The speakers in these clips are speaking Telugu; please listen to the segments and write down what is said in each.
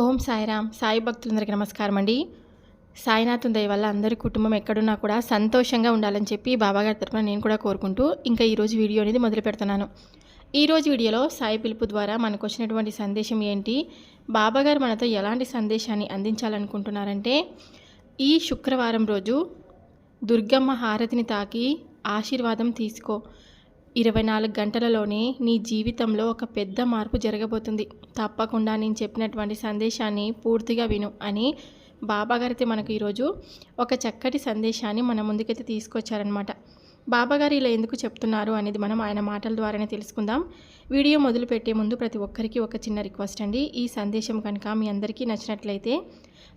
ఓం సాయిరామ్. సాయి భక్తులందరికీ నమస్కారం అండి. సాయినాథం దయ వల్ల అందరి కుటుంబం ఎక్కడున్నా కూడా సంతోషంగా ఉండాలని చెప్పి బాబాగారి తరఫున నేను కూడా కోరుకుంటూ ఇంకా ఈరోజు వీడియో అనేది మొదలు పెడుతున్నాను. ఈరోజు వీడియోలో సాయి పిలుపు ద్వారా మనకు వచ్చినటువంటి సందేశం ఏంటి? బాబాగారు మనతో ఎలాంటి సందేశాన్ని అందించాలనుకుంటున్నారంటే ఈ శుక్రవారం రోజు దుర్గమ్మ హారతిని తాకి ఆశీర్వాదం తీసుకో. ఇరవై నాలుగు గంటలలోనే నీ జీవితంలో ఒక పెద్ద మార్పు జరగబోతుంది. తప్పకుండా నేను చెప్పినటువంటి సందేశాన్ని పూర్తిగా విను అని బాబాగారైతే మనకు ఈరోజు ఒక చక్కటి సందేశాన్ని మన ముందుకైతే తీసుకొచ్చారనమాట బాబాగారు ఇలా ఎందుకు చెప్తున్నారు అనేది మనం ఆయన మాటల ద్వారానే తెలుసుకుందాం. వీడియో మొదలు పెట్టే ముందు ప్రతి ఒక్కరికి ఒక చిన్న రిక్వెస్ట్ అండి. ఈ సందేశం కనుక మీ అందరికీ నచ్చినట్లయితే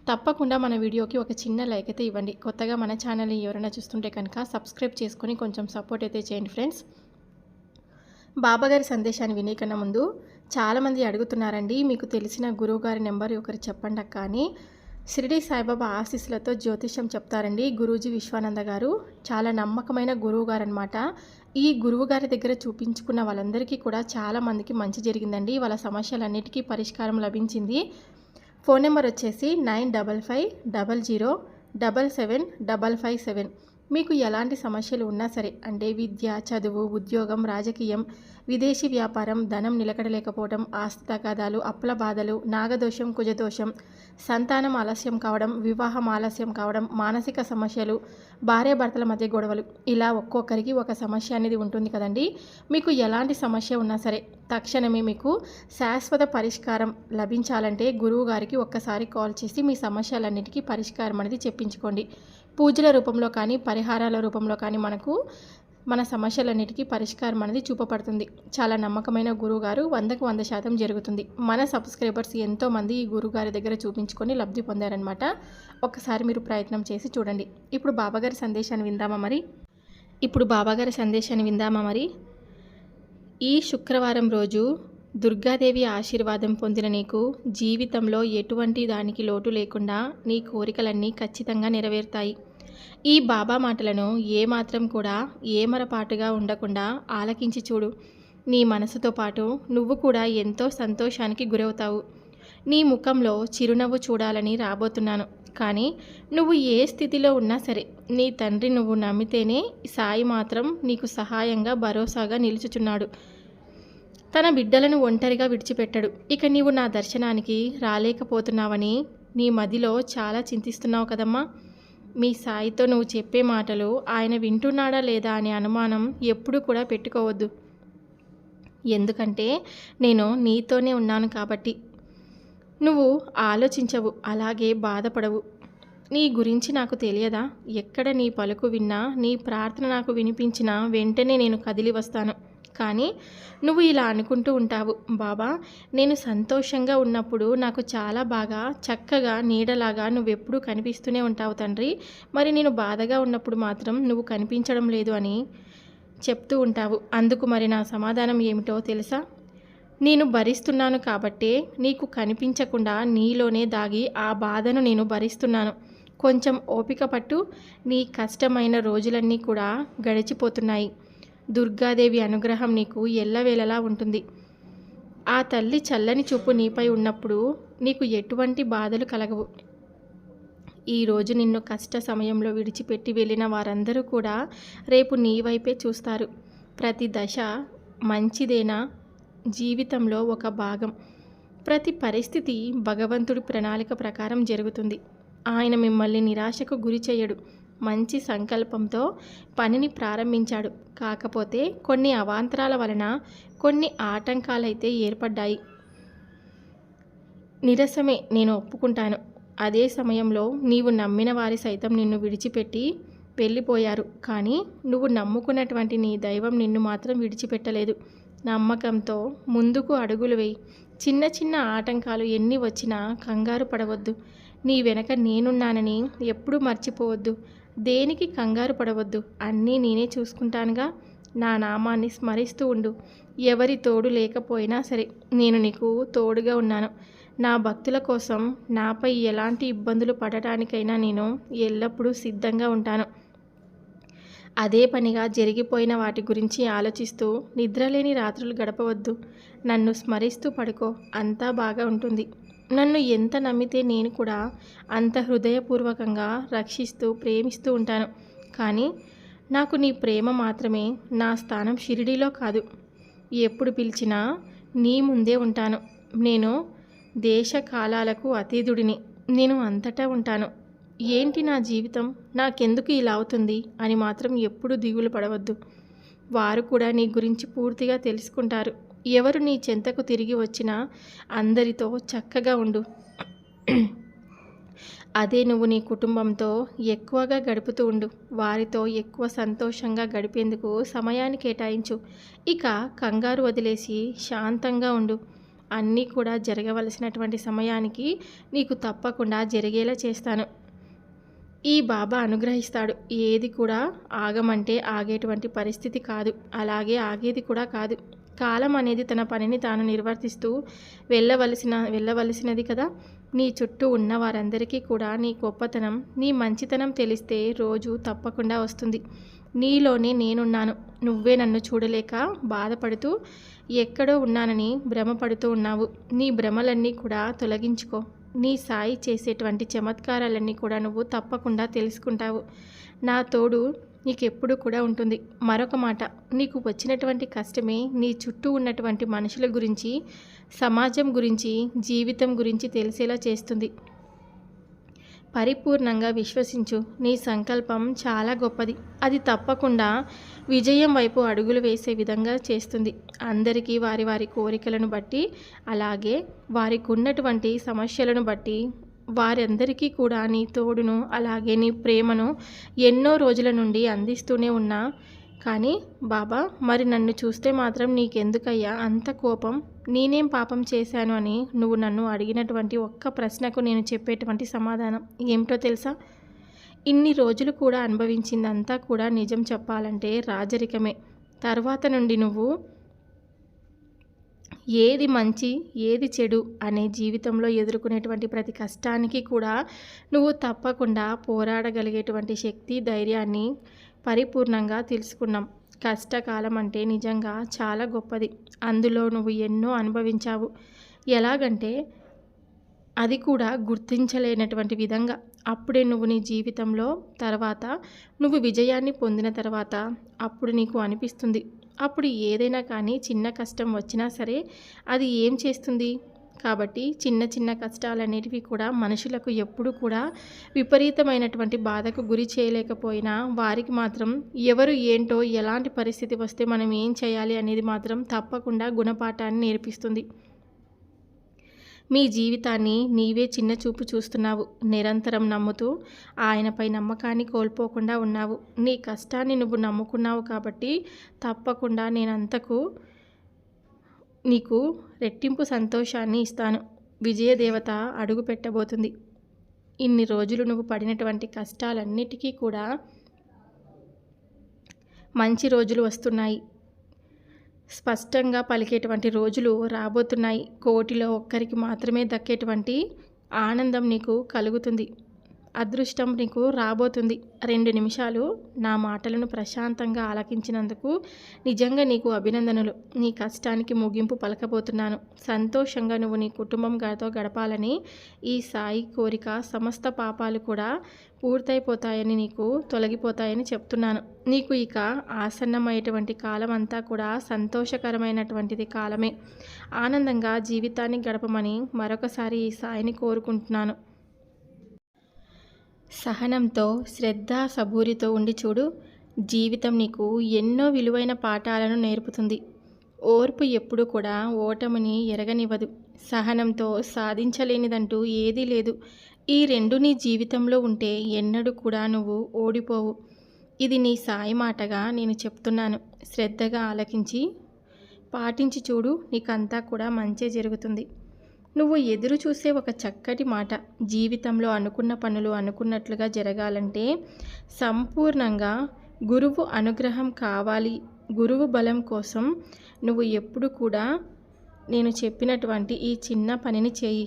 తప్పకుండా మన వీడియోకి ఒక చిన్న లైక్ అయితే ఇవ్వండి. కొత్తగా మన ఛానల్ని ఎవరైనా చూస్తుంటే కనుక సబ్స్క్రైబ్ చేసుకొని కొంచెం సపోర్ట్ అయితే చేయండి ఫ్రెండ్స్. బాబాగారి సందేశాన్ని వినేకన్నా ముందు చాలామంది అడుగుతున్నారండి మీకు తెలిసిన గురువుగారి నెంబర్ ఒకరు చెప్పండి అక్క అని. షిరిడి సాయిబాబా ఆశీస్సులతో జ్యోతిష్యం చెప్తారండి గురూజీ విశ్వానంద గారు. చాలా నమ్మకమైన గురువు గారు అనమాట ఈ గురువు గారి దగ్గర చూపించుకున్న వాళ్ళందరికీ కూడా చాలా మందికి మంచి జరిగిందండి. వాళ్ళ సమస్యలన్నిటికీ పరిష్కారం లభించింది. ఫోన్ నెంబర్ వచ్చేసి nine double five double zero double seven double five seven. మీకు ఎలాంటి సమస్యలు ఉన్నా సరే అంటే విద్య చదువు ఉద్యోగం రాజకీయం విదేశీ వ్యాపారం ధనం నిలకడలేకపోవడం ఆస్తి తగాదాలు అప్పుల బాధలు నాగదోషం కుజదోషం సంతానం ఆలస్యం కావడం వివాహం ఆలస్యం కావడం మానసిక సమస్యలు భార్యాభర్తల మధ్య గొడవలు ఇలా ఒక్కొక్కరికి ఒక సమస్య అనేది ఉంటుంది కదండి. మీకు ఎలాంటి సమస్య ఉన్నా సరే తక్షణమే మీకు శాశ్వత పరిష్కారం లభించాలంటే గురువు గారికి ఒక్కసారి కాల్ చేసి మీ సమస్యలన్నిటికీ పరిష్కారం అనేది చెప్పించుకోండి. పూజల రూపంలో కానీ పరిహారాల రూపంలో కానీ మనకు మన సమస్యలన్నిటికీ పరిష్కారం అనేది చూపబడుతుంది. చాలా నమ్మకమైన గురువుగారు వందకు వంద శాతం జరుగుతుంది. మన సబ్స్క్రైబర్స్ ఎంతోమంది ఈ గురుగారి దగ్గర చూపించుకొని లబ్ధి పొందారనమాట ఒకసారి మీరు ప్రయత్నం చేసి చూడండి. ఇప్పుడు బాబాగారి సందేశాన్ని విందామా మరి? ఇప్పుడు బాబాగారి సందేశాన్ని విందామా మరి? ఈ శుక్రవారం రోజు దుర్గాదేవి ఆశీర్వాదం పొందిన నీకు జీవితంలో ఎటువంటి దానికి లోటు లేకుండా నీ కోరికలన్నీ ఖచ్చితంగా నెరవేరుతాయి. ఈ బాబా మాటలను ఏమాత్రం కూడా ఏమరపాటుగా ఉండకుండా ఆలకించి చూడు. నీ మనసుతో పాటు నువ్వు కూడా ఎంతో సంతోషానికి గురవుతావు. నీ ముఖంలో చిరునవ్వు చూడాలని రాబోతున్నాను. కానీ నువ్వు ఏ స్థితిలో ఉన్నా సరే నీ తండ్రి నువ్వు నమ్మితేనే సాయి మాత్రం నీకు సహాయంగా భరోసాగా నిలుచుచున్నాడు. తన బిడ్డలను ఒంటరిగా విడిచిపెట్టడు. ఇక నీవు నా దర్శనానికి రాలేకపోతున్నావని నీ మదిలో చాలా చింతిస్తున్నావు కదమ్మా. మీ సాయితో నువ్వు చెప్పే మాటలు ఆయన వింటున్నాడా లేదా అనే అనుమానం ఎప్పుడు కూడా పెట్టుకోవద్దు. ఎందుకంటే నేను నీతోనే ఉన్నాను కాబట్టి. నువ్వు ఆలోచించవు అలాగే బాధపడవు. నీ గురించి నాకు తెలియదా? ఎక్కడ నీ పలుకు విన్నా నీ ప్రార్థన నాకు వినిపించినా వెంటనే నేను కదిలి వస్తాను. కానీ నువ్వు ఇలా అనుకుంటూ ఉంటావు. బాబా నేను సంతోషంగా ఉన్నప్పుడు నాకు చాలా బాగా చక్కగా నీడలాగా నువ్వెప్పుడూ కనిపిస్తూనే ఉంటావు తండ్రి. మరి నేను బాధగా ఉన్నప్పుడు మాత్రం నువ్వు కనిపించడం లేదు అని చెప్తూ ఉంటావు. అందుకు మరి నా సమాధానం ఏమిటో తెలుసా? నేను భరిస్తున్నాను కాబట్టే నీకు కనిపించకుండా నీలోనే దాగి ఆ బాధను నేను భరిస్తున్నాను. కొంచెం ఓపిక పట్టు. నీ కష్టమైన రోజులన్నీ కూడా గడిచిపోతున్నాయి. దుర్గాదేవి అనుగ్రహం నీకు ఎల్లవేళలా ఉంటుంది. ఆ తల్లి చల్లని చూపు నీపై ఉన్నప్పుడు నీకు ఎటువంటి బాధలు కలగవు. ఈరోజు నిన్ను కష్ట సమయంలో విడిచిపెట్టి వెళ్ళిన వారందరూ కూడా రేపు నీ వైపే చూస్తారు. ప్రతి దశ మంచిదేనా? జీవితంలో ఒక భాగం. ప్రతి పరిస్థితి భగవంతుడి ప్రణాళిక ప్రకారం జరుగుతుంది. ఆయన మిమ్మల్ని నిరాశకు గురి చేయడు. మంచి సంకల్పంతో పనిని ప్రారంభించాడు. కాకపోతే కొన్ని అవాంతరాల వలన కొన్ని ఆటంకాలైతే ఏర్పడ్డాయి. నిరసమే నేను ఒప్పుకుంటాను. అదే సమయంలో నీవు నమ్మిన వారి సైతం నిన్ను విడిచిపెట్టి వెళ్ళిపోయారు. కానీ నువ్వు నమ్ముకున్నటువంటి నీ దైవం నిన్ను మాత్రం విడిచిపెట్టలేదు. నమ్మకంతో ముందుకు అడుగులు వేయి. చిన్న చిన్న ఆటంకాలు ఎన్ని వచ్చినా కంగారు పడవద్దు. నీ వెనక నేనున్నానని ఎప్పుడూ మర్చిపోవద్దు. దేనికి కంగారు పడవద్దు అన్నీ నేనే చూసుకుంటానుగా. నా నామాన్ని స్మరిస్తూ ఉండు. ఎవరి తోడు లేకపోయినా సరే నేను నీకు తోడుగా ఉన్నాను. నా భక్తుల కోసం నాపై ఎలాంటి ఇబ్బందులు పడటానికైనా నేను ఎల్లప్పుడూ సిద్ధంగా ఉంటాను. అదే పనిగా జరిగిపోయిన వాటి గురించి ఆలోచిస్తూ నిద్రలేని రాత్రులు గడపవద్దు. నన్ను స్మరిస్తూ పడుకో అంతా బాగా ఉంటుంది. నన్ను ఎంత నమ్మితే నేను కూడా అంత హృదయపూర్వకంగా రక్షిస్తూ ప్రేమిస్తూ ఉంటాను. కానీ నాకు నీ ప్రేమ మాత్రమే నా స్థానం షిరిడీలో కాదు. ఎప్పుడు పిలిచినా నీ ముందే ఉంటాను. నేను దేశ కాలాలకు అతీతుడిని. నేను అంతటా ఉంటాను. ఏంటి నా జీవితం? నాకెందుకు ఇలా అవుతుంది? అని మాత్రం ఎప్పుడు దిగులు పడవద్దు. వారు కూడా నీ గురించి పూర్తిగా తెలుసుకుంటారు. ఎవరు నీ చెంతకు తిరిగి వచ్చినా అందరితో చక్కగా ఉండు. అదే నువ్వు నీ కుటుంబంతో ఎక్కువగా గడుపుతూ ఉండు. వారితో ఎక్కువ సంతోషంగా గడిపేందుకు సమయాన్ని కేటాయించు. ఇక కంగారు వదిలేసి శాంతంగా ఉండు. అన్నీ కూడా జరగవలసినటువంటి సమయానికి నీకు తప్పకుండా జరిగేలా చేస్తాను. ఈ బాబా అనుగ్రహిస్తాడు. ఏది కూడా ఆగమంటే ఆగేటువంటి పరిస్థితి కాదు. అలాగే ఆగేది కూడా కాదు. కాలం అనేది తన పనిని తాను నిర్వర్తిస్తూ వెళ్ళవలసిన వెళ్ళవలసినది కదా? నీ చుట్టూ ఉన్న వారందరికీ కూడా నీ గొప్పతనం నీ మంచితనం తెలిస్తే రోజు తప్పకుండా వస్తుంది. నీలోనే నేనున్నాను. నువ్వే నన్ను చూడలేక బాధపడుతూ ఎక్కడో ఉన్నానని భ్రమపడుతూ ఉన్నావు. నీ భ్రమలన్నీ కూడా తొలగించుకో. నీ సాయి చేసేటువంటి చమత్కారాలన్నీ కూడా నువ్వు తప్పకుండా తెలుసుకుంటావు. నా తోడు నీకెప్పుడు కూడా ఉంటుంది. మరొక మాట నీకు వచ్చినటువంటి కష్టమే నీ చుట్టూ ఉన్నటువంటి మనుషుల గురించి సమాజం గురించి జీవితం గురించి తెలిసేలా చేస్తుంది. పరిపూర్ణంగా విశ్వసించు. నీ సంకల్పం చాలా గొప్పది. అది తప్పకుండా విజయం వైపు అడుగులు వేసే విధంగా చేస్తుంది. అందరికీ వారి వారి కోరికలను బట్టి అలాగే వారికి ఉన్నటువంటి సమస్యలను బట్టి వారందరికీ కూడా నీ తోడును అలాగే నీ ప్రేమను ఎన్నో రోజుల నుండి అందిస్తూనే ఉన్నా. కానీ బాబా మరి నన్ను చూస్తే మాత్రం నీకెందుకయ్యా? అంత కోపం. నేనేం పాపం చేశాను అని నువ్వు నన్ను అడిగినటువంటి ఒక్క ప్రశ్నకు నేను చెప్పేటువంటి సమాధానం ఏమిటో తెలుసా? ఇన్ని రోజులు కూడా అనుభవించిందంతా కూడా నిజం చెప్పాలంటే రాజరికమే. తర్వాత నుండి నువ్వు ఏది మంచి ఏది చెడు అనే జీవితంలో ఎదుర్కొనేటువంటి ప్రతి కష్టానికి కూడా నువ్వు తప్పకుండా పోరాడగలిగేటువంటి శక్తి ధైర్యాన్ని పరిపూర్ణంగా తెలుసుకున్నాం. కష్టకాలం అంటే నిజంగా చాలా గొప్పది. అందులో నువ్వు ఎన్నో అనుభవించావు. ఎలాగంటే అది కూడా గుర్తించలేనటువంటి విధంగా. అప్పుడే నువ్వు నీ జీవితంలో తర్వాత నువ్వు విజయాన్ని పొందిన తర్వాత అప్పుడు నీకు అనిపిస్తుంది. అప్పుడు ఏదైనా కానీ చిన్న కష్టం వచ్చినా సరే అది ఏం చేస్తుంది? కాబట్టి చిన్న చిన్న కష్టాలన్నిటివి కూడా మనుషులకు ఎప్పుడు కూడా విపరీతమైనటువంటి బాధకు గురి చేయలేకపోయినా వారికి మాత్రం ఎవరు ఏంటో ఎలాంటి పరిస్థితి వస్తే మనం ఏం చేయాలి అనేది మాత్రం తప్పకుండా గుణపాఠాన్ని నేర్పిస్తుంది. మీ జీవితాన్ని నీవే చిన్న చూపు చూస్తున్నావు. నిరంతరం నమ్ముతూ ఆయనపై నమ్మకాన్ని కోల్పోకుండా ఉన్నావు. నీ కష్టాన్ని నువ్వు నమ్ముకున్నావు కాబట్టి తప్పకుండా నేనంతకు నీకు రెట్టింపు సంతోషాన్ని ఇస్తాను. విజయదేవత అడుగు పెట్టబోతుంది ఇన్ని రోజులు నువ్వు పడినటువంటి కష్టాలన్నిటికీ కూడా మంచి రోజులు వస్తున్నాయి. స్పష్టంగా పలికేటువంటి రోజులు రాబోతున్నాయి. కోటిలో ఒక్కరికి మాత్రమే దక్కేటువంటి ఆనందం నీకు కలుగుతుంది. అదృష్టం నీకు రాబోతుంది. రెండు నిమిషాలు నా మాటలను ప్రశాంతంగా ఆలకించినందుకు నిజంగా నీకు అభినందనలు. నీ కష్టానికి ముగింపు పలకబోతున్నాను. సంతోషంగా నువ్వు నీ కుటుంబం గారితో గడపాలని ఈ సాయి కోరిక సమస్త పాపాలు కూడా పూర్తయిపోతాయని నీకు తొలగిపోతాయని చెప్తున్నాను. నీకు ఇక ఆసన్నమైనటువంటి కాలం అంతా కూడా సంతోషకరమైనటువంటిది కాలమే. ఆనందంగా జీవితాన్ని గడపమని మరొకసారి ఈ సాయిని కోరుకుంటున్నాను. సహనంతో శ్రద్ధ సబూరితో ఉండి చూడు జీవితం నీకు ఎన్నో విలువైన పాఠాలను నేర్పుతుంది. ఓర్పు ఎప్పుడు కూడా ఓటమిని ఎరగనివ్వదు. సహనంతో సాధించలేనిదంటూ ఏదీ లేదు. ఈ రెండు నీ జీవితంలో ఉంటే ఎన్నడూ కూడా నువ్వు ఓడిపోవు. ఇది నీ సాయి మాటగా నేను చెప్తున్నాను. శ్రద్ధగా ఆలకించి పాటించి చూడు నీకంతా కూడా మంచే జరుగుతుంది. నువ్వు ఎదురు చూసే ఒక చక్కటి మాట. జీవితంలో అనుకున్న పనులు అనుకున్నట్లుగా జరగాలంటే సంపూర్ణంగా గురువు అనుగ్రహం కావాలి. గురువు బలం కోసం నువ్వు ఎప్పుడు కూడా నేను చెప్పినటువంటి ఈ చిన్న పనిని చేయి.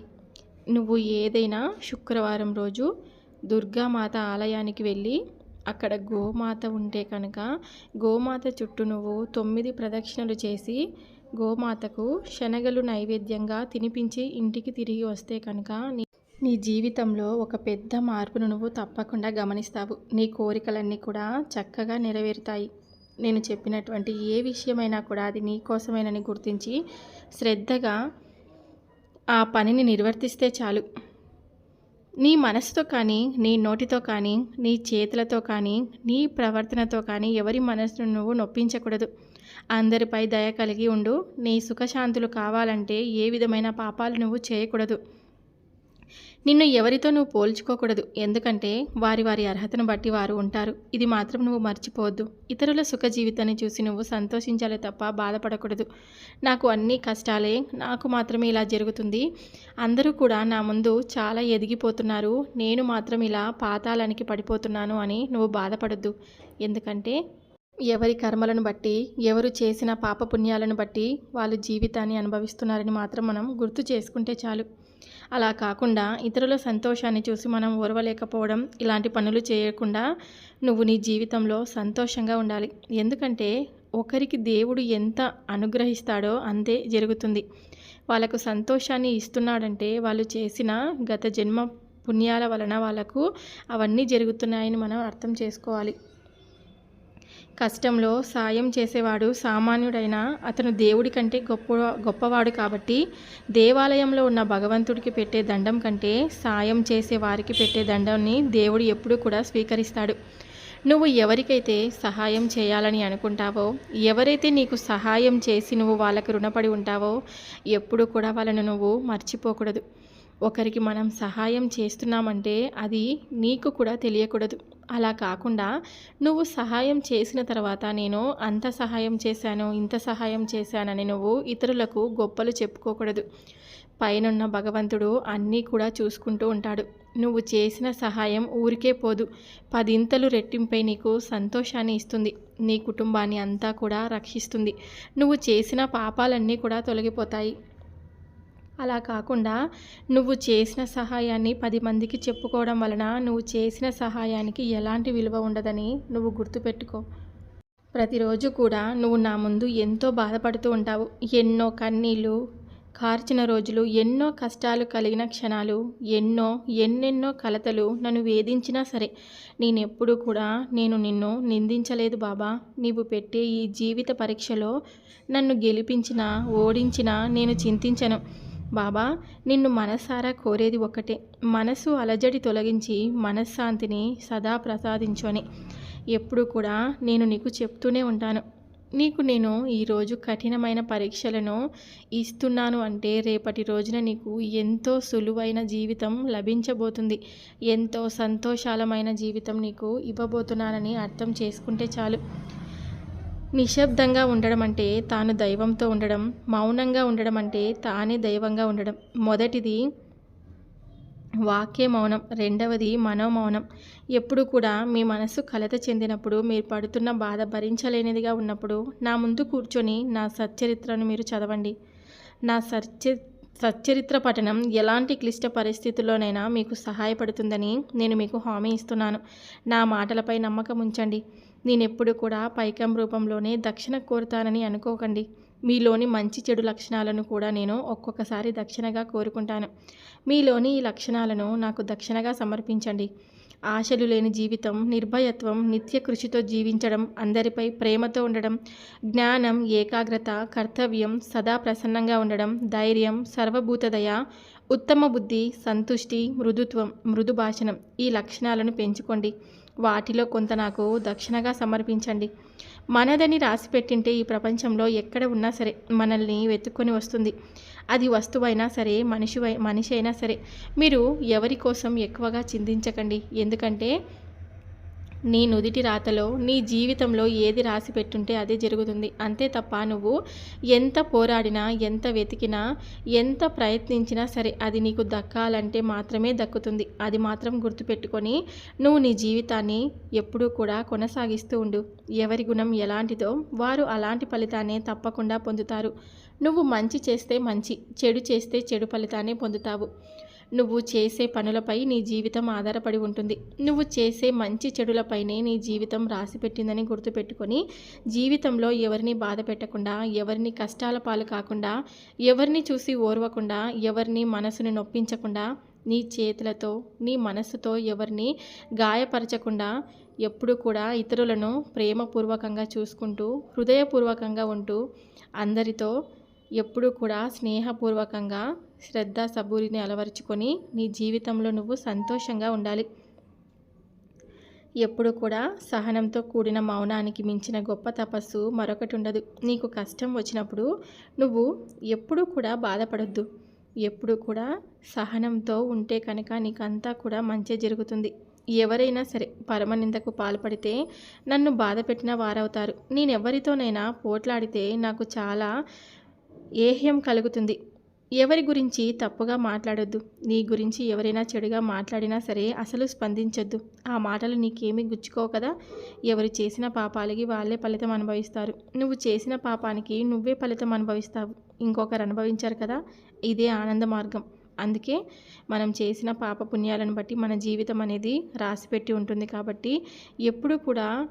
నువ్వు ఏదైనా శుక్రవారం రోజు దుర్గామాత ఆలయానికి వెళ్ళి అక్కడ గోమాత ఉంటే కనుక గోమాత చుట్టూ నువ్వు తొమ్మిది ప్రదక్షిణలు చేసి గోమాతకు శనగలు నైవేద్యంగా తినిపించి ఇంటికి తిరిగి వస్తే కనుక నీ నీ జీవితంలో ఒక పెద్ద మార్పును నువ్వు తప్పకుండా గమనిస్తావు. నీ కోరికలన్నీ కూడా చక్కగా నెరవేరుతాయి. నేను చెప్పినటువంటి ఏ విషయమైనా కూడా అది నీ కోసమేనని గుర్తించి శ్రద్ధగా ఆ పనిని నిర్వర్తిస్తే చాలు. నీ మనసుతో కానీ నీ నోటితో కానీ నీ చేతులతో కానీ నీ ప్రవర్తనతో కానీ ఎవరి మనసును నువ్వు నొప్పించకూడదు. అందరిపై దయ కలిగి ఉండు. నీ సుఖశాంతులు కావాలంటే ఏ విధమైన పాపాలు నువ్వు చేయకూడదు. నిన్ను ఎవరితో నువ్వు పోల్చుకోకూడదు. ఎందుకంటే వారి వారి అర్హతను బట్టి వారు ఉంటారు. ఇది మాత్రం నువ్వు మర్చిపోవద్దు. ఇతరుల సుఖ జీవితాన్ని చూసి నువ్వు సంతోషించాలి తప్ప బాధపడకూడదు. నాకు అన్ని కష్టాలే నాకు మాత్రమే ఇలా జరుగుతుంది. అందరూ కూడా నా ముందు చాలా ఎదిగిపోతున్నారు. నేను మాత్రం ఇలా పాతాళానికి పడిపోతున్నాను అని నువ్వు బాధపడద్దు. ఎందుకంటే ఎవరి కర్మలను బట్టి ఎవరు చేసిన పాపపుణ్యాలను బట్టి వాళ్ళు జీవితాన్ని అనుభవిస్తున్నారని మాత్రం మనం గుర్తు చేసుకుంటే చాలు. అలా కాకుండా ఇతరుల సంతోషాన్ని చూసి మనం ఓర్వలేకపోవడం ఇలాంటి పనులు చేయకుండా నువ్వు నీ జీవితంలో సంతోషంగా ఉండాలి. ఎందుకంటే ఒకరికి దేవుడు ఎంత అనుగ్రహిస్తాడో అంతే జరుగుతుంది. వాళ్ళకు సంతోషాన్ని ఇస్తున్నాడంటే వాళ్ళు చేసిన గత జన్మ పుణ్యాల వలన వాళ్ళకు అవన్నీ జరుగుతున్నాయని మనం అర్థం చేసుకోవాలి. కష్టంలో సాయం చేసేవాడు సామాన్యుడైన అతను దేవుడి కంటే గొప్ప గొప్పవాడు కాబట్టి దేవాలయంలో ఉన్న భగవంతుడికి పెట్టే దండం కంటే సాయం చేసే వారికి పెట్టే దండాన్ని దేవుడు ఎప్పుడూ కూడా స్వీకరిస్తాడు. నువ్వు ఎవరికైతే సహాయం చేయాలని అనుకుంటావో ఎవరైతే నీకు సహాయం చేసి నువ్వు వాళ్ళకు రుణపడి ఉంటావో ఎప్పుడు కూడా వాళ్ళను నువ్వు మర్చిపోకూడదు. ఒకరికి మనం సహాయం చేస్తున్నామంటే అది నీకు కూడా తెలియకూడదు. అలా కాకుండా నువ్వు సహాయం చేసిన తర్వాత నేను అంత సహాయం చేశాను ఇంత సహాయం చేశానని నువ్వు ఇతరులకు గొప్పలు చెప్పుకోకూడదు. పైనున్న భగవంతుడు అన్నీ కూడా చూసుకుంటూ ఉంటాడు. నువ్వు చేసిన సహాయం ఊరికే పోదు. పదింతలు రెట్టింపై నీకు సంతోషాన్ని ఇస్తుంది. నీ కుటుంబాన్ని అంతా కూడా రక్షిస్తుంది. నువ్వు చేసిన పాపాలన్నీ కూడా తొలగిపోతాయి. అలా కాకుండా నువ్వు చేసిన సహాయాన్ని పది మందికి చెప్పుకోవడం వలన నువ్వు చేసిన సహాయానికి ఎలాంటి విలువ ఉండదని నువ్వు గుర్తుపెట్టుకో. ప్రతిరోజు కూడా నువ్వు నా ముందు ఎంతో బాధపడుతూ ఉంటావు. ఎన్నో కన్నీళ్ళు కార్చిన రోజులు ఎన్నో కష్టాలు కలిగిన క్షణాలు ఎన్నో ఎన్నెన్నో కలతలు నన్ను వేధించినా సరే నేనెప్పుడు కూడా నేను నిన్ను నిందించలేదు బాబా. నీవు పెట్టే ఈ జీవిత పరీక్షలో నన్ను గెలిపించినా ఓడించిన నేను చింతించను. బాబా నిన్ను మనసారా కోరేది ఒకటే మనసు అలజడి తొలగించి మనశ్శాంతిని సదా ప్రసాదించోని. ఎప్పుడు కూడా నేను నీకు చెప్తూనే ఉంటాను. నీకు నేను ఈరోజు కఠినమైన పరీక్షలను ఇస్తున్నాను అంటే రేపటి రోజున నీకు ఎంతో సులువైన జీవితం లభించబోతుంది. ఎంతో సంతోషాలమైన జీవితం నీకు ఇవ్వబోతున్నానని అర్థం చేసుకుంటే చాలు. నిశ్శబ్దంగా ఉండడం అంటే తాను దైవంతో ఉండడం మౌనంగా ఉండడం అంటే తానే దైవంగా ఉండడం. మొదటిది వాక్య మౌనం రెండవది మనోమౌనం. ఎప్పుడు కూడా మీ మనసు కలత చెందినప్పుడు మీరు పడుతున్న బాధ భరించలేనిదిగా ఉన్నప్పుడు నా ముందు కూర్చొని నా సచ్చరిత్రను మీరు చదవండి. నా సచ్చ సచ్చరిత్ర పఠనం ఎలాంటి క్లిష్ట పరిస్థితుల్లోనైనా మీకు సహాయపడుతుందని నేను మీకు హామీ ఇస్తున్నాను. నా మాటలపై నమ్మకం ఉంచండి. నేనెప్పుడు కూడా పైకం రూపంలోనే దక్షిణ కోరుతానని అనుకోకండి. మీలోని మంచి చెడు లక్షణాలను కూడా నేను ఒక్కొక్కసారి దక్షిణగా కోరుకుంటాను. మీలోని ఈ లక్షణాలను నాకు దక్షిణగా సమర్పించండి. ఆశలు లేని జీవితం నిర్భయత్వం నిత్య కృషితో జీవించడం అందరిపై ప్రేమతో ఉండడం జ్ఞానం ఏకాగ్రత కర్తవ్యం సదా ప్రసన్నంగా ఉండడం ధైర్యం సర్వభూతదయ ఉత్తమ బుద్ధి సంతుష్టి మృదుత్వం మృదు భాషణం ఈ లక్షణాలను పెంచుకోండి. వాటిలో కొంత నాకు దక్షిణగా సమర్పించండి. మనదని రాసిపెట్టింటే ఈ ప్రపంచంలో ఎక్కడ ఉన్నా సరే మనల్ని వెతుక్కొని వస్తుంది. అది వస్తువైనా సరే మనిషి మనిషి అయినా సరే. మీరు ఎవరి కోసం ఎక్కువగా చింతించకండి. ఎందుకంటే నీ నుదిటి రాతలో నీ జీవితంలో ఏది రాసి పెట్టుంటే అదే జరుగుతుంది. అంతే తప్ప నువ్వు ఎంత పోరాడినా ఎంత వెతికినా ఎంత ప్రయత్నించినా సరే అది నీకు దక్కాలంటే మాత్రమే దక్కుతుంది. అది మాత్రం గుర్తుపెట్టుకొని నువ్వు నీ జీవితాన్ని ఎప్పుడూ కూడా కొనసాగిస్తూ ఉండు. ఎవరి గుణం ఎలాంటిదో వారు అలాంటి ఫలితాన్ని తప్పకుండా పొందుతారు. నువ్వు మంచి చేస్తే మంచి చెడు చేస్తే చెడు ఫలితాన్ని పొందుతావు. నువ్వు చేసే పనులపై నీ జీవితం ఆధారపడి ఉంటుంది. నువ్వు చేసే మంచి చెడులపైనే నీ జీవితం రాసిపెట్టిందని గుర్తుపెట్టుకొని జీవితంలో ఎవరిని బాధ పెట్టకుండా ఎవరిని కష్టాల పాలు కాకుండా ఎవరిని చూసి ఓర్వకుండా ఎవరిని మనసుని నొప్పించకుండా నీ చేతులతో నీ మనసుతో ఎవరిని గాయపరచకుండా ఎప్పుడు కూడా ఇతరులను ప్రేమపూర్వకంగా చూసుకుంటూ హృదయపూర్వకంగా ఉంటూ అందరితో ఎప్పుడు కూడా స్నేహపూర్వకంగా శ్రద్ధ సబూరిని అలవరుచుకొని నీ జీవితంలో నువ్వు సంతోషంగా ఉండాలి. ఎప్పుడు కూడా సహనంతో కూడిన మౌనానికి మించిన గొప్ప తపస్సు మరొకటి ఉండదు. నీకు కష్టం వచ్చినప్పుడు నువ్వు ఎప్పుడూ కూడా బాధపడొద్దు. ఎప్పుడు కూడా సహనంతో ఉంటే కనుక నీకంతా కూడా మంచి జరుగుతుంది. ఎవరైనా సరే పరమనిందకు పాల్పడితే నన్ను బాధ పెట్టిన వారవుతారు. నేనెవరితోనైనా పోట్లాడితే నాకు చాలా ఏహ్యం కలుగుతుంది. ఎవరి గురించి తప్పుగా మాట్లాడొద్దు. నీ గురించి ఎవరైనా చెడుగా మాట్లాడినా సరే అసలు స్పందించొద్దు. ఆ మాటలు నీకేమీ గుచ్చుకోవు కదా? ఎవరు చేసిన పాపాలకి వాళ్ళే ఫలితం అనుభవిస్తారు. నువ్వు చేసిన పాపానికి నువ్వే ఫలితం అనుభవిస్తావు. ఇంకొకరు అనుభవించారు కదా? ఇదే ఆనంద మార్గం. అందుకే మనం చేసిన పాప పుణ్యాలను బట్టి మన జీవితం అనేది రాసిపెట్టి ఉంటుంది కాబట్టి ఎప్పుడు కూడా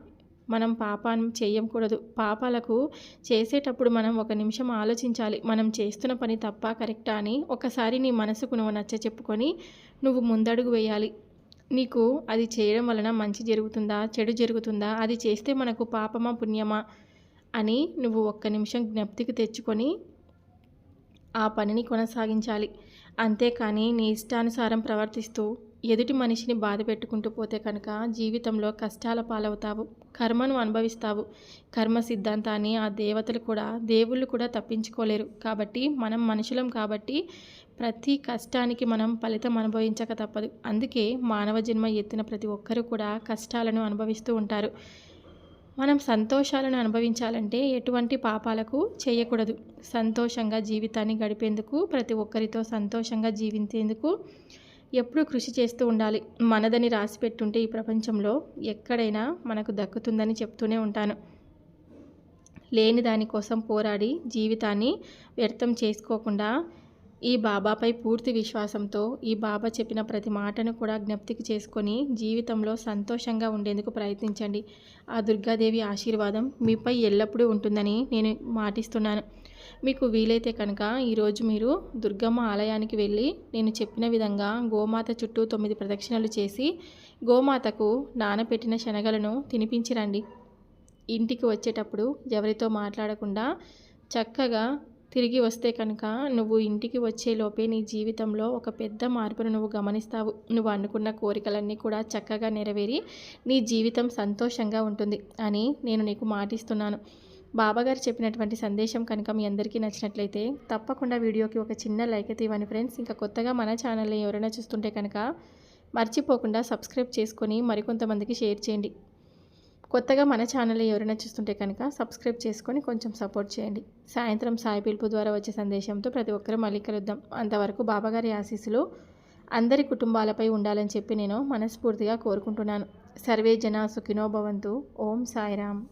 మనం పాపాన్ని చేయకూడదు. పాపాలకు చేసేటప్పుడు మనం ఒక నిమిషం ఆలోచించాలి. మనం చేస్తున్న పని తప్ప కరెక్టా అని ఒకసారి నీ మనసుకు నువ్వు నచ్చ చెప్పుకొని నువ్వు ముందడుగు వేయాలి. నీకు అది చేయడం వలన మంచి జరుగుతుందా? చెడు జరుగుతుందా? అది చేస్తే మనకు పాపమా? పుణ్యమా? అని నువ్వు ఒక్క నిమిషం జ్ఞప్తికి తెచ్చుకొని ఆ పనిని కొనసాగించాలి. అంతేకాని నీ ఇష్టానుసారం ప్రవర్తిస్తూ ఎదుటి మనిషిని బాధ పెట్టుకుంటూ పోతే కనుక జీవితంలో కష్టాల పాలవుతావు కర్మను అనుభవిస్తావు. కర్మ సిద్ధాంతాన్ని ఆ దేవతలు కూడా దేవుళ్ళు కూడా తప్పించుకోలేరు. కాబట్టి మనం మనుషులం కాబట్టి ప్రతి కష్టానికి మనం ఫలితం అనుభవించక తప్పదు. అందుకే మానవ జన్మ ఎత్తిన ప్రతి ఒక్కరూ కూడా కష్టాలను అనుభవిస్తూ ఉంటారు. మనం సంతోషాలను అనుభవించాలంటే ఎటువంటి పాపాలకు చేయకూడదు. సంతోషంగా జీవితాన్ని గడిపేందుకు ప్రతి ఒక్కరితో సంతోషంగా జీవించేందుకు ఎప్పుడూ కృషి చేస్తూ ఉండాలి. మనదని రాసి పెట్టుంటే ఈ ప్రపంచంలో ఎక్కడైనా మనకు దక్కుతుందని చెప్తూనే ఉంటాను. లేని దానికోసం పోరాడి జీవితాన్ని వ్యర్థం చేసుకోకుండా ఈ బాబాపై పూర్తి విశ్వాసంతో ఈ బాబా చెప్పిన ప్రతి మాటను కూడా జ్ఞప్తికి చేసుకొని జీవితంలో సంతోషంగా ఉండేందుకు ప్రయత్నించండి. ఆ దుర్గాదేవి ఆశీర్వాదం మీపై ఎల్లప్పుడూ ఉంటుందని నేను మాటిస్తున్నాను. మీకు వీలైతే కనుక ఈరోజు మీరు దుర్గమ్మ ఆలయానికి వెళ్ళి నేను చెప్పిన విధంగా గోమాత చుట్టూ తొమ్మిది ప్రదక్షిణలు చేసి గోమాతకు నానపెట్టిన శనగలను తినిపించిరండి. ఇంటికి వచ్చేటప్పుడు ఎవరితో మాట్లాడకుండా చక్కగా తిరిగి వస్తే కనుక నువ్వు ఇంటికి వచ్చేలోపే నీ జీవితంలో ఒక పెద్ద మార్పును నువ్వు గమనిస్తావు. నువ్వు అనుకున్న కోరికలన్నీ కూడా చక్కగా నెరవేరి నీ జీవితం సంతోషంగా ఉంటుంది అని నేను నీకు మాటిస్తున్నాను. బాబాగారు చెప్పినటువంటి సందేశం కనుక మీ అందరికీ నచ్చినట్లయితే తప్పకుండా వీడియోకి ఒక చిన్న లైక్ అయితే ఇవ్వండి ఫ్రెండ్స్. ఇంకా కొత్తగా మన ఛానల్ని ఎవరైనా చూస్తుంటే కనుక మర్చిపోకుండా సబ్స్క్రైబ్ చేసుకొని మరికొంతమందికి షేర్ చేయండి. కొత్తగా మన ఛానల్ ఎవరైనా చూస్తుంటే కనుక సబ్స్క్రైబ్ చేసుకొని కొంచెం సపోర్ట్ చేయండి. సాయంత్రం సాయి పిలుపు ద్వారా వచ్చే సందేశంతో ప్రతి ఒక్కరూ మళ్ళీ కలుద్దాం. అంతవరకు బాబాగారి ఆశీస్సులు అందరి కుటుంబాలపై ఉండాలని చెప్పి నేను మనస్ఫూర్తిగా కోరుకుంటున్నాను. సర్వే జన సుఖినోభవంతు ఓం సాయిరామ్.